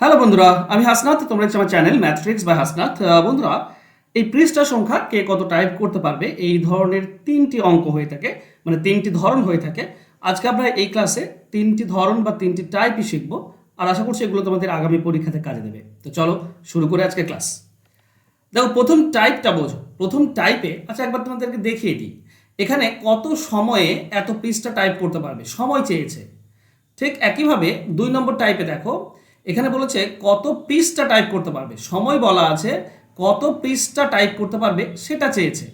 Hello বন্ধুরা, আমি হাসনাথ, তোমরা আমার চ্যানেল ম্যাথ্রিক্স বাই হাসনাথ। বন্ধুরা, এই পৃষ্ঠা সংখ্যা কে কত টাইপ করতে পারবে, এই ধরনের তিনটি অঙ্ক হয়ে থাকে মানে তিনটি ধরন হয়ে থাকে। আজকে আমরা এই ক্লাসে তিনটি ধরন বা তিনটি টাইপই শিখব, আর আশা করছি এগুলো তোমাদের আগামী পরীক্ষাতে কাজে দেবে। তো চলো, শুরু করে আজকে ক্লাস দেখো, প্রথম টাইপটা বোঝো। প্রথম টাইপে আচ্ছা একবার তোমাদেরকে দেখিয়ে দিই। এখানে কত সময়ে এত পৃষ্ঠা টাইপ করতে পারবে? সময় চেয়েছে। ঠিক একইভাবে দুই নম্বর টাইপে দেখো এখানে বলেছে কত পৃষ্ঠা টাইপ করতে পারবে। সময় বলা আছে কত পৃষ্ঠা টাইপ করতে পারবে সেটা চেয়েছে।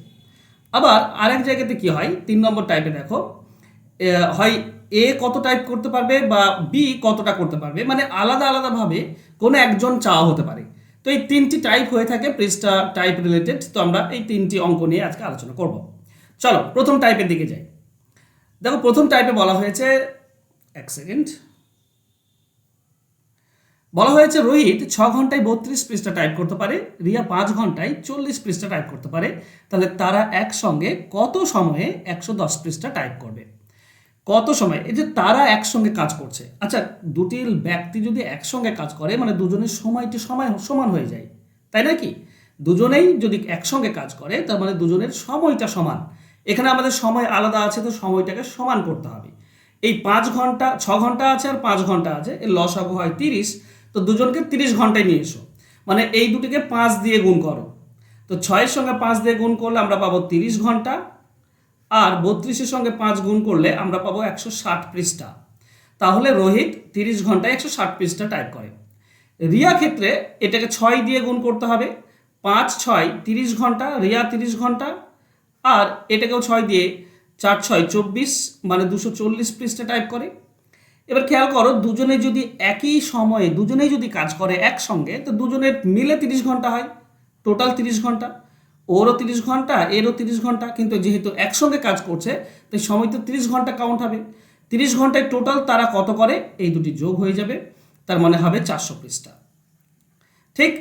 আবার আরেক জায়গাতে কি হয়? তিন নম্বর টাইপে দেখো হয় এ কত টাইপ করতে পারবে বা বি কতটা করতে পারবে? মানে আলাদা আলাদাভাবে কোনো একজন চাওয়া হতে পারে। তো এই তিনটি টাইপ হয়ে থাকে পৃষ্ঠা টাইপ রিলেটেড তো আমরা এই তিনটি অঙ্ক নিয়ে আজকে আলোচনা করব। চলো, প্রথম টাইপের দিকে যাই। দেখো, প্রথম টাইপে বলা হয়েছে, এক সেকেন্ড। বলা হয়েছে রোহিত ছ ঘন্টায় বত্রিশ পৃষ্ঠা টাইপ করতে পারে, রিয়া পাঁচ ঘন্টায় চল্লিশ পৃষ্ঠা টাইপ করতে পারে। তাহলে তারা একসঙ্গে কত সময়ে একশো দশ পৃষ্ঠা টাইপ করবে? কত সময়? এই যে তারা একসঙ্গে কাজ করছে। আচ্ছা দুটি ব্যক্তি যদি একসঙ্গে কাজ করে মানে দুজনের সময়টি সময় সমান হয়ে যায়, তাই নাকি দুজনেই যদি একসঙ্গে কাজ করে, তার মানে দুজনের সময়টা সমান। এখানে আমাদের সময় আলাদা আছে, তো সময়টাকে সমান করতে হবে। এই পাঁচ ঘণ্টা, ছ ঘণ্টা আছে আর পাঁচ ঘণ্টা আছে, এর লস লসাগু হয় তিরিশ। তো দুজনকে তিরিশ ঘন্টায় নিয়ে এসো। মানে এই দুটিকে পাঁচ দিয়ে গুণ করো। তো ছয়ের সঙ্গে পাঁচ দিয়ে গুণ করলে আমরা পাবো তিরিশ ঘণ্টা, আর বত্রিশের সঙ্গে পাঁচ গুণ করলে আমরা পাবো একশো ষাট পৃষ্ঠা। তাহলে রোহিত তিরিশ ঘন্টায় একশো ষাট পৃষ্ঠা টাইপ করে। রিয়া ক্ষেত্রে এটাকে ছয় দিয়ে গুণ করতে হবে। পাঁচ, ছয়, তিরিশ ঘণ্টা, রিয়া তিরিশ ঘণ্টা, আর এটাকেও ছয় দিয়ে চার, ছয়, চব্বিশ মানে দুশো চল্লিশ পৃষ্ঠা টাইপ করে। এবার খেয়াল করো, দুজনে যদি একই সময়ে, দুজনেই যদি কাজ করে একসঙ্গে, তো দুজনের মিলে তিরিশ ঘণ্টা হয়। টোটাল তিরিশ ঘণ্টা। ওরও তিরিশ ঘণ্টা, এরও তিরিশ ঘণ্টা। কিন্তু যেহেতু একসঙ্গে কাজ করছে, তাই সময় তো তিরিশ ঘণ্টা কাউন্ট হবে। তিরিশ ঘন্টায় টোটাল তারা কত করে? এই দুটি যোগ হয়ে যাবে। তার মানে হবে চারশো পৃষ্ঠা। ঠিক?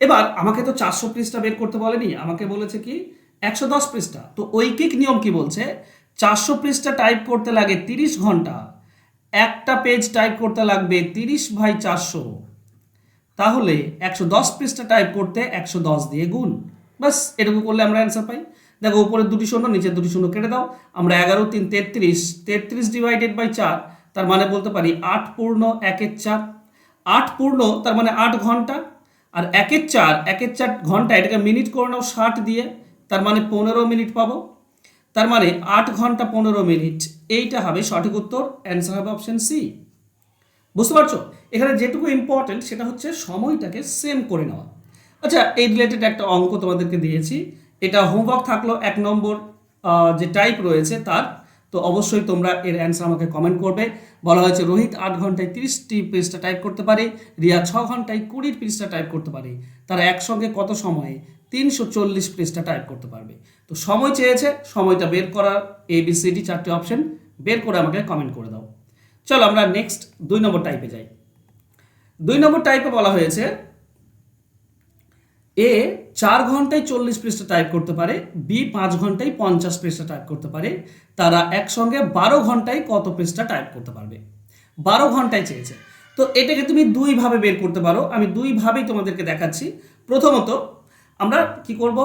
এবার আমাকে তো চারশো পৃষ্ঠা বের করতে বলেনি। আমাকে বলেছে কি? একশো দশ পৃষ্ঠা। তো ঐকিক নিয়ম কি বলছে? চারশো পৃষ্ঠা টাইপ করতে লাগে তিরিশ ঘণ্টা। একটা পেজ টাইপ করতে লাগবে তিরিশ বাই চারশো। তাহলে একশো দশ পৃষ্ঠা টাইপ করতে একশো দশ দিয়ে গুণ। বাস এটুকু করলে আমরা অ্যান্সার পাই। দেখো, উপরের দুটি শূন্য, নিচের দুটি শূন্য কেটে দাও। আমরা এগারো, তিন, তেত্রিশ তেত্রিশ ডিভাইডেড বাই চার, তার মানে বলতে পারি আট পূর্ণ একের চার। আট পূর্ণ, তার মানে আট ঘণ্টা। আর একের চার একের চার ঘণ্টা, এটাকে মিনিট করে নাও ষাট দিয়ে, তার মানে পনেরো মিনিট পাবো। তার মানে আট ঘণ্টা পনেরো মিনিট। এইটা হবে সঠিক উত্তর। অ্যান্সার হবে অপশন সি বুঝতে পারছ? এখানে যেটুকু ইম্পর্টেন্ট সেটা হচ্ছে সময়টাকে সেম করে নেওয়া। আচ্ছা এই রিলেটেড একটা অঙ্ক তোমাদেরকে দিয়েছি। এটা হোমওয়ার্ক থাকল এক নম্বর যে টাইপ রয়েছে তার তো অবশ্যই তোমরা এর অ্যান্সার আমাকে কমেন্ট করবে। বলা হয়েছে, রোহিত আট ঘন্টায় তিরিশটি পৃষ্ঠা টাইপ করতে পারে, রিয়া ছ ঘন্টায় কুড়ির পৃষ্ঠা টাইপ করতে পারে। তারা একসঙ্গে কত সময়ে তিনশো চল্লিশ পৃষ্ঠা টাইপ করতে পারবে? তো সময় চেয়েছে, সময়টা বের করার এ বি সি ডি চারটি অপশন বের করে আমাকে কমেন্ট করে দাও। চলো আমরা নেক্সট দুই নম্বর টাইপে যাই। দুই নম্বর টাইপে বলা হয়েছে এ চার ঘন্টায় চল্লিশ পৃষ্ঠা টাইপ করতে পারে। বি পাঁচ ঘন্টায় পঞ্চাশ পৃষ্ঠা টাইপ করতে পারে। তারা একসঙ্গে বারো ঘন্টায় কত পৃষ্ঠা টাইপ করতে পারবে? বারো ঘন্টায় চেয়েছে। তো এটাকে তুমি দুইভাবে বের করতে পারো। আমি দুইভাবেই তোমাদেরকে দেখাচ্ছি। প্রথমত, আমরা কি করব?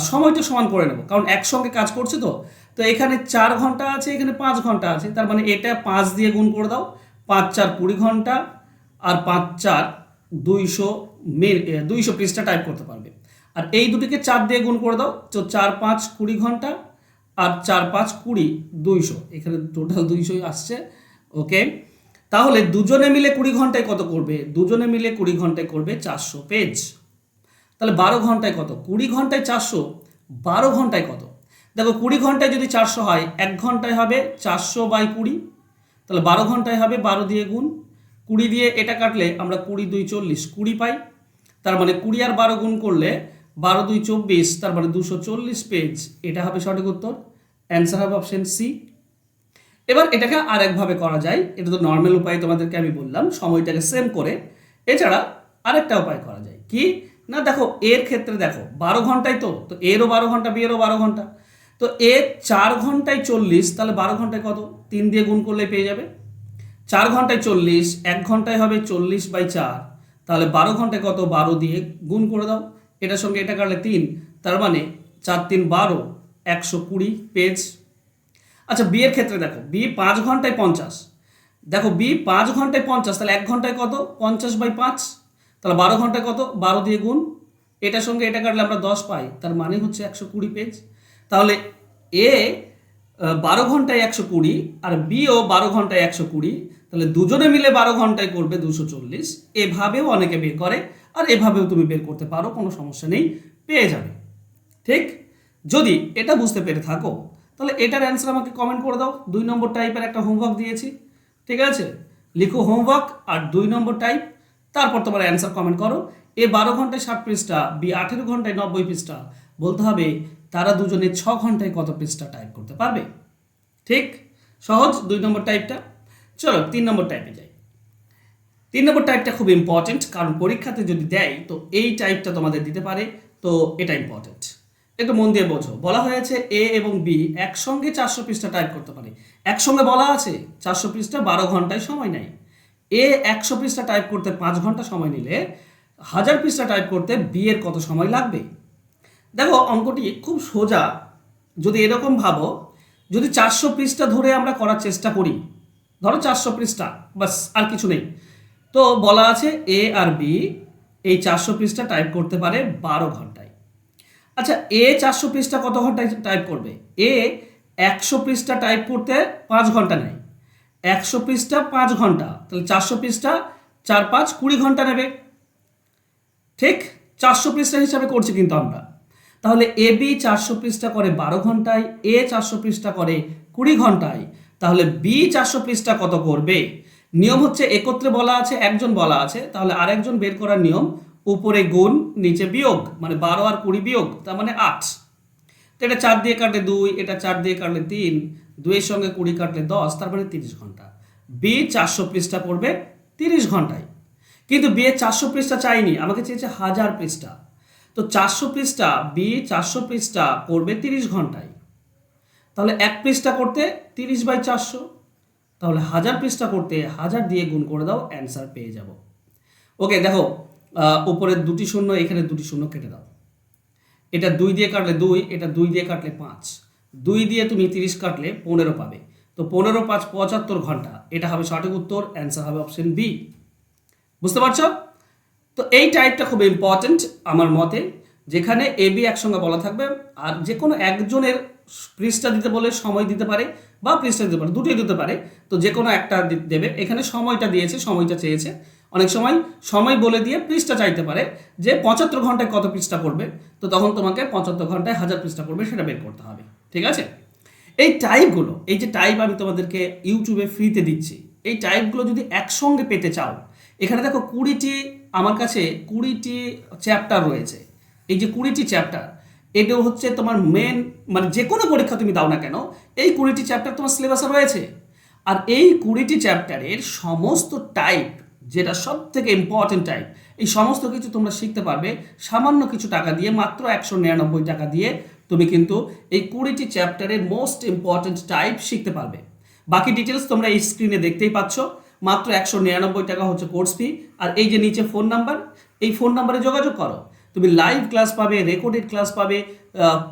সময়টা সমান করে নেব। কারণ একসঙ্গে কাজ করছে তো। তো এখানে চার ঘণ্টা আছে, এখানে পাঁচ ঘণ্টা আছে। তার মানে এটা পাঁচ দিয়ে গুণ করে দাও। পাঁচ চার কুড়ি ঘণ্টা। আর পাঁচ চার দুইশো দুইশো পৃষ্ঠা টাইপ করতে পারবে। আর এই দুটিকে চার দিয়ে গুণ করে দাও, তো চার পাঁচ কুড়ি ঘণ্টা আর চার পাঁচ কুড়ি দুইশো। এখানে টোটাল দুইশোই আসছে ওকে তাহলে দুজনে মিলে কুড়ি ঘন্টায় কত করবে? দুজনে মিলে কুড়ি ঘন্টায় করবে চারশো পেজ তাহলে বারো ঘন্টায় কত? কুড়ি ঘন্টায় চারশো, বারো ঘন্টায় কত? দেখো, কুড়ি ঘন্টায় যদি চারশো হয়, এক ঘন্টায় হবে চারশো বাই কুড়ি, তাহলে বারো ঘন্টায় হবে বারো দিয়ে গুণ কুড়ি দিয়ে এটা কাটলে আমরা কুড়ি দুই চল্লিশ, কুড়ি পাই। তার মানে কুড়ি আর বারো গুণ করলে বারো দুই চব্বিশ, তার মানে দুশো চল্লিশ পেজ এটা হবে সঠিক উত্তর। অ্যান্সার হবে অপশন সি এবার এটাকে আরেকভাবে করা যায়। এটা তো নর্মাল উপায় তোমাদেরকে আমি বললাম, সময়টাকে সেম করে। এছাড়া আরেকটা উপায় করা যায়। কি? না, দেখো, এর ক্ষেত্রে দেখো, বারো ঘন্টায় তো তো এরও বারো ঘণ্টা, বিয়েরও বারো ঘণ্টা। তো এ চার ঘন্টায় চল্লিশ, তাহলে বারো ঘন্টায় কত? তিন দিয়ে গুণ করলে পেয়ে যাবে। চার ঘন্টায় চল্লিশ, এক ঘন্টায় হবে চল্লিশ বাই চার। তাহলে বারো ঘন্টায় কত? বারো দিয়ে গুণ করে দাও। এটার সঙ্গে এটা কাটলে তিন, তার মানে চার তিন বারো, একশো কুড়ি পেজ। আচ্ছা বিয়ের ক্ষেত্রে দেখো বি পাঁচ ঘন্টায় পঞ্চাশ। দেখো বি পাঁচ ঘন্টায় পঞ্চাশ, তাহলে এক ঘন্টায় কত? পঞ্চাশ বাই পাঁচ। তাহলে বারো ঘন্টায় কত? বারো দিয়ে গুণ। এটার সঙ্গে এটা কাটলে আমরা দশ পাই, তার মানে হচ্ছে একশো কুড়ি পেজ। তাহলে এ বারো ঘন্টায় একশো কুড়ি আর বিও বারো ঘন্টায় একশো কুড়ি। তাহলে দুজনে মিলে বারো ঘন্টায় করবে দুশো চল্লিশ। এভাবেও অনেকে বের করে আর এভাবেও তুমি বের করতে পারো, কোনো সমস্যা নেই, পেয়ে যাবে। ঠিক? যদি এটা বুঝতে পেরে থাকো, তাহলে এটার অ্যান্সার আমাকে কমেন্ট করে দাও। দুই নম্বর টাইপের একটা হোমওয়ার্ক দিয়েছি। ঠিক আছে? লিখো হোমওয়ার্ক আর দুই নম্বর টাইপ তারপর তোমার অ্যান্সার কমেন্ট করো। এ বারো ঘন্টায় ষাট পৃষ্ঠা, বি আঠেরো ঘন্টায় নব্বই পৃষ্ঠা, বলতে হবে তারা দুজনে ছ ঘন্টায় কত পৃষ্ঠা টাইপ করতে পারবে? ঠিক? সহজ? দুই নম্বর টাইপটা চলো তিন নম্বর টাইপে যাই। তিন নম্বর টাইপটা খুব ইম্পর্টেন্ট কারণ পরীক্ষাতে যদি দেয়, তো এই টাইপটা তোমাদের দিতে পারে, তো এটা ইম্পর্টেন্ট একটু মন দিয়ে বোঝো। বলা হয়েছে এ এবং বি একসঙ্গে চারশো পৃষ্ঠা টাইপ করতে পারে। একসঙ্গে বলা আছে, চারশো পৃষ্ঠা বারো ঘন্টায় সময় নেয়। এ একশো পৃষ্ঠা টাইপ করতে পাঁচ ঘণ্টা সময় নিলে, হাজার পৃষ্ঠা টাইপ করতে বি এর কত সময় লাগবে? দেখো অঙ্কটি খুব সোজা। যদি এরকম ভাবো, যদি চারশো পৃষ্ঠা ধরে আমরা করার চেষ্টা করি, ধরো চারশো পৃষ্ঠা বাস আর কিছু নেই। তো বলা আছে এ আর বি এই চারশো পৃষ্ঠা টাইপ করতে পারে বারো ঘন্টায়। আচ্ছা এ চারশো পৃষ্ঠা কত ঘন্টায় টাইপ করবে? এ একশো পৃষ্ঠা টাইপ করতে পাঁচ ঘণ্টা নেয়। একশো পৃষ্ঠা পাঁচ ঘণ্টা, তাহলে চারশো পৃষ্ঠা চার পাঁচ কুড়ি ঘণ্টা নেবে। ঠিক, চারশো পৃষ্ঠা হিসাবে করছি কিন্তু আমরা। তাহলে এ বি চারশো পৃষ্ঠা করে বারো ঘন্টায়, এ চারশো পৃষ্ঠা করে কুড়ি ঘন্টায়, তাহলে বি চারশো পৃষ্ঠা কত করবে? নিয়ম হচ্ছে একত্রে বলা আছে, একজন বলা আছে, তাহলে আরেকজন বের করার নিয়ম উপরে গুণ, নিচে বিয়োগ মানে বারো আর কুড়ি বিয়োগ, তার মানে আট। তো এটা চার দিয়ে কাটলে দুই, এটা চার দিয়ে কাটলে তিন, দুইয়ের সঙ্গে কুড়ি কাটলে দশ তার মানে তিরিশ ঘণ্টা। বি চারশো পৃষ্ঠা করবে তিরিশ ঘন্টায়। কিন্তু বিয়ে চারশো পৃষ্ঠা চাইনি, আমাকে চেয়েছে হাজার পৃষ্ঠা। তো চারশো পৃষ্ঠা বি চারশো পৃষ্ঠা করবে তিরিশ ঘন্টায়। তাহলে এক পৃষ্ঠা করতে তিরিশ বাই চারশো, তাহলে হাজার পৃষ্ঠা করতে হাজার দিয়ে গুণ করে দাও অ্যান্সার পেয়ে যাব। ওকে দেখো উপরের দুটি শূন্য, এখানে দুটি শূন্য কেটে দাও। এটা দুই দিয়ে কাটলে দুই, এটা দুই দিয়ে কাটলে পাঁচ। দুই দিয়ে তুমি তিরিশ কাটলে পনেরো পাবে। তো পনেরো, পাঁচ, পঁচাত্তর ঘণ্টা, এটা হবে সঠিক উত্তর অ্যান্সার হবে অপশন বি বুঝতে পারছ? তো এই টাইপটা খুব ইম্পর্ট্যান্ট আমার মতে, যেখানে এ বি একসঙ্গে বলা থাকবে, আর যে কোনো একজনের পৃষ্ঠা দিতে বলে সময় দিতে পারে বা পৃষ্ঠা দিতে পারে, দুটোই দিতে পারে, তো যে কোনো একটা দেবে। এখানে সময়টা দিয়েছে, সময়টা চেয়েছে। অনেক সময় সময় বলে দিয়ে পৃষ্ঠা চাইতে পারে যে পঁচাত্তর ঘন্টায় কত পৃষ্ঠা পড়বে, তো তখন তোমাকে পঁচাত্তর ঘন্টায় হাজার পৃষ্ঠা পড়বে, সেটা বের করতে হবে। ঠিক আছে? এই টাইপগুলো এই যে টাইপ আমি তোমাদেরকে ইউটিউবে ফ্রিতে দিচ্ছি, এই টাইপগুলো যদি একসঙ্গে পেতে চাও, এখানে দেখো কুড়িটি আমার কাছে কুড়িটি চ্যাপ্টার রয়েছে। এই যে কুড়িটি চ্যাপ্টার এটা হচ্ছে তোমার মেন মানে যে কোনো পরীক্ষা তুমি দাও না কেন, এই কুড়িটি চ্যাপ্টার তোমার সিলেবাসে রয়েছে। আর এই কুড়িটি চ্যাপ্টারের সমস্ত টাইপ যেটা সব থেকে ইম্পর্টেন্ট টাইপ এই সমস্ত কিছু তোমরা শিখতে পারবে। সামান্য কিছু টাকা দিয়ে, মাত্র একশো নিরানব্বই টাকা দিয়ে তুমি কিন্তু এই কুড়িটি চ্যাপ্টারের মোস্ট ইম্পর্টেন্ট টাইপ শিখতে পারবে। বাকি ডিটেলস তোমরা এই স্ক্রিনে দেখতেই পাচ্ছ। মাত্র একশো নিরানব্বই টাকা হচ্ছে কোর্স ফি আর এই যে নিচে ফোন নাম্বার এই ফোন নাম্বারে যোগাযোগ করো। তুমি লাইভ ক্লাস পাবে রেকর্ডেড ক্লাস পাবে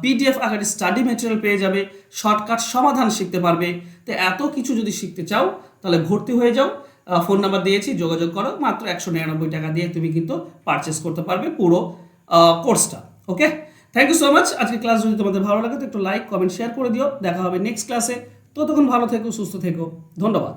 পিডিএফ আকারে স্টাডি ম্যাটেরিয়াল পেয়ে যাবে শর্টকাট সমাধান শিখতে পারবে। তো এত কিছু যদি শিখতে চাও, তাহলে ভর্তি হয়ে যাও। ফোন নাম্বার দিয়েছি, যোগাযোগ করো। মাত্র একশো নিরানব্বই টাকা দিয়ে তুমি কিন্তু পারচেস করতে পারবে পুরো কোর্সটা okay thank you so much আজকে ক্লাস যদি তোমাদের ভালো লাগে, তো একটু লাইক কমেন্ট শেয়ার করে দিও। দেখা হবে নেক্সট ক্লাসে ততক্ষণ ভালো থেকো, সুস্থ থেকো। ধন্যবাদ।